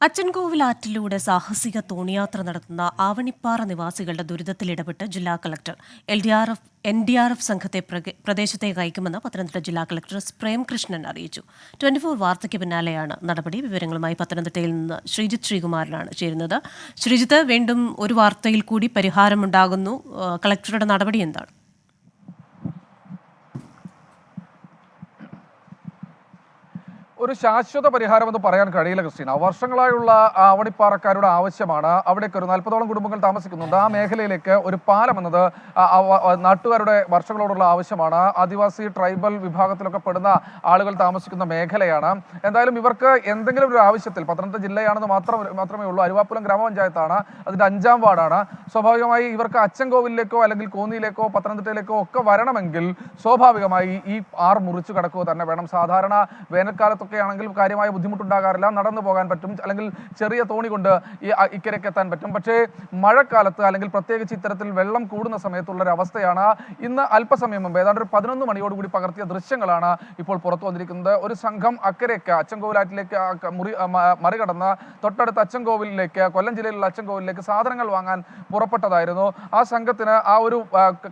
അച്ചൻകോവിൽ ആറ്റിലൂടെ സാഹസിക തോണിയാത്ര നടത്തുന്ന ആവണിപ്പാറ നിവാസികളുടെ ദുരിതത്തിൽ ഇടപെട്ട് ജില്ലാ collector L D R F N D R F സംഘത്തെ പ്രദേശത്തേക്ക് അയക്കുമെന്ന് പത്തനംതിട്ട ജില്ലാ കളക്ടർ എസ് പ്രേംകൃഷ്ണൻ അറിയിച്ചു. ട്വന്റി ഫോർ വാർത്തയ്ക്ക് പിന്നാലെയാണ് നടപടി. വിവരങ്ങളുമായി പത്തനംതിട്ടയിൽ നിന്ന് ശ്രീജിത്ത് ശ്രീകുമാരനാണ് ചേരുന്നത്. ശ്രീജിത്ത് വീണ്ടും ഒരു വാർത്തയിൽ കൂടി പരിഹാരമുണ്ടാകുന്നു. കളക്ടറുടെ നടപടി എന്താണ്? ഒരു ശാശ്വത പരിഹാരമെന്ന് പറയാൻ കഴിയില്ല ക്രിസ്റ്റീന. വർഷങ്ങളായുള്ള അവണിപ്പാറക്കാരുടെ ആവശ്യമാണ്. അവിടേക്ക് ഒരു നാൽപ്പതോളം കുടുംബങ്ങൾ താമസിക്കുന്നുണ്ട്. ആ മേഖലയിലേക്ക് ഒരു പാലം എന്നത് നാട്ടുകാരുടെ വർഷങ്ങളോടുള്ള ആവശ്യമാണ്. ആദിവാസി ട്രൈബൽ വിഭാഗത്തിലൊക്കെ പെടുന്ന ആളുകൾ താമസിക്കുന്ന മേഖലയാണ്. എന്തായാലും ഇവർക്ക് എന്തെങ്കിലും ഒരു ആവശ്യത്തിൽ പത്തനംതിട്ട ജില്ലയാണെന്ന് മാത്രം മാത്രമേ ഉള്ളൂ. അരുവാപ്പുലം ഗ്രാമപഞ്ചായത്താണ്. അതിന്റെ അഞ്ചാം വാർഡാണ്. സ്വാഭാവികമായി ഇവർക്ക് അച്ചൻകോവിലേക്കോ അല്ലെങ്കിൽ കോന്നിയിലേക്കോ പത്തനംതിട്ടയിലേക്കോ ഒക്കെ വരണമെങ്കിൽ സ്വാഭാവികമായി ഈ ആർ മുറിച്ചു കടക്കുക തന്നെ വേണം. സാധാരണ വേനൽക്കാലത്തൊക്കെ ആണെങ്കിൽ കാര്യമായ ബുദ്ധിമുട്ടുണ്ടാകാറില്ല. നടന്നു പോകാൻ പറ്റും. അല്ലെങ്കിൽ ചെറിയ തോണി കൊണ്ട് ഈ ഇക്കരയ്ക്ക് എത്താൻ പറ്റും. പക്ഷേ മഴക്കാലത്ത് അല്ലെങ്കിൽ പ്രത്യേകിച്ച് ഇത്തരത്തിൽ വെള്ളം കൂടുന്ന സമയത്തുള്ള ഒരു അവസ്ഥയാണ് ഇന്ന് അല്പസമയം മുമ്പ്. ഏതാണ്ട് ഒരു പതിനൊന്ന് മണിയോടുകൂടി പകർത്തിയ ദൃശ്യങ്ങളാണ് ഇപ്പോൾ പുറത്തു വന്നിരിക്കുന്നത്. ഒരു സംഘം അക്കരയ്ക്ക് അച്ചൻകോവിലാറ്റിലേക്ക് മുറി മറികടന്ന് തൊട്ടടുത്ത അച്ചൻകോവിലിലേക്ക് കൊല്ലം ജില്ലയിലുള്ള അച്ചൻകോവിലിലേക്ക് സാധനങ്ങൾ വാങ്ങാൻ പുറപ്പെട്ടതായിരുന്നു. ആ സംഘത്തിന് ആ ഒരു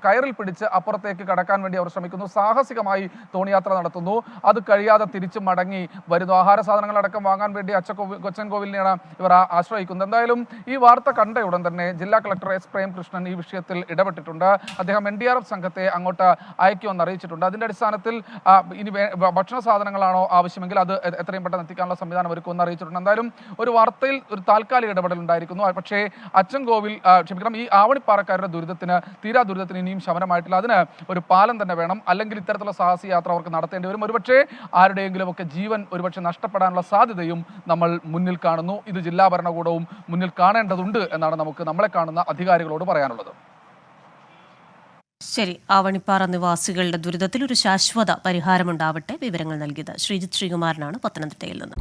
കയറിൽ പിടിച്ച് അപ്പുറത്തേക്ക് കടക്കാൻ വേണ്ടി അവർ ശ്രമിക്കുന്നു. സാഹസികമായി തോണിയാത്ര നടത്തുന്നു. അത് കഴിയാതെ തിരിച്ചു മടങ്ങി വരുന്നു ആഹാര സാധനങ്ങളടക്കം വാങ്ങാൻ വേണ്ടി അച്ചക്കോ കൊച്ചൻ കോവിലിനെയാണ് ഇവർ ആശ്രയിക്കുന്നത്. എന്തായാലും ഈ വാർത്ത കണ്ട ഉടൻ തന്നെ ജില്ലാ കളക്ടർ എസ് പ്രേംകൃഷ്ണൻ ഈ വിഷയത്തിൽ ഇടപെട്ടിട്ടുണ്ട്. അദ്ദേഹം എൻ ഡി ആർ എഫ് സംഘത്തെ അങ്ങോട്ട് അയക്കുമെന്ന് അറിയിച്ചിട്ടുണ്ട്. അതിന്റെ അടിസ്ഥാനത്തിൽ ഇനി ഭക്ഷണ സാധനങ്ങളാണോ ആവശ്യമെങ്കിൽ അത് എത്രയും പെട്ടെന്ന് എത്തിക്കാനുള്ള സംവിധാനം ഒരുക്കുമെന്ന് അറിയിച്ചിട്ടുണ്ട്. എന്തായാലും ഒരു വാർത്തയിൽ ഒരു താൽക്കാലിക ഇടപെടൽ ഉണ്ടായിരിക്കുന്നു. പക്ഷേ അച്ചൻകോവിൽ ക്ഷമിക്കണം ഈ ആവണിപ്പാറക്കാരുടെ ദുരിതത്തിന് തീരാ ദുരിതത്തിന് ഇനിയും ശമനമായിട്ടില്ല. അതിന് ഒരു പാലം തന്നെ വേണം. അല്ലെങ്കിൽ ഇത്തരത്തിലുള്ള സാഹസ യാത്ര അവർക്ക് നടത്തേണ്ടി വരും. ഒരുപക്ഷേ ആരുടെയെങ്കിലും ഒക്കെ ജീവൻ ഒരുപക്ഷെ നഷ്ടപ്പെടാനുള്ള സാധ്യതയും നമ്മൾ മുന്നിൽ കാണുന്നു. ഇത് ജില്ലാ ഭരണകൂടവും മുന്നിൽ കാണേണ്ടതുണ്ട് എന്നാണ് നമുക്ക് നമ്മളെ കാണുന്ന അധികാരികളോട് പറയാനുള്ളത്. ശരി ആവണിപ്പാറ നിവാസികളുടെ ദുരിതത്തിൽ ഒരു ശാശ്വത പരിഹാരമുണ്ടാവട്ടെ. വിവരങ്ങൾ നൽകിയത് ശ്രീജിത് ശ്രീകുമാരനാണ് പത്തനംതിട്ടയിൽ നിന്ന്.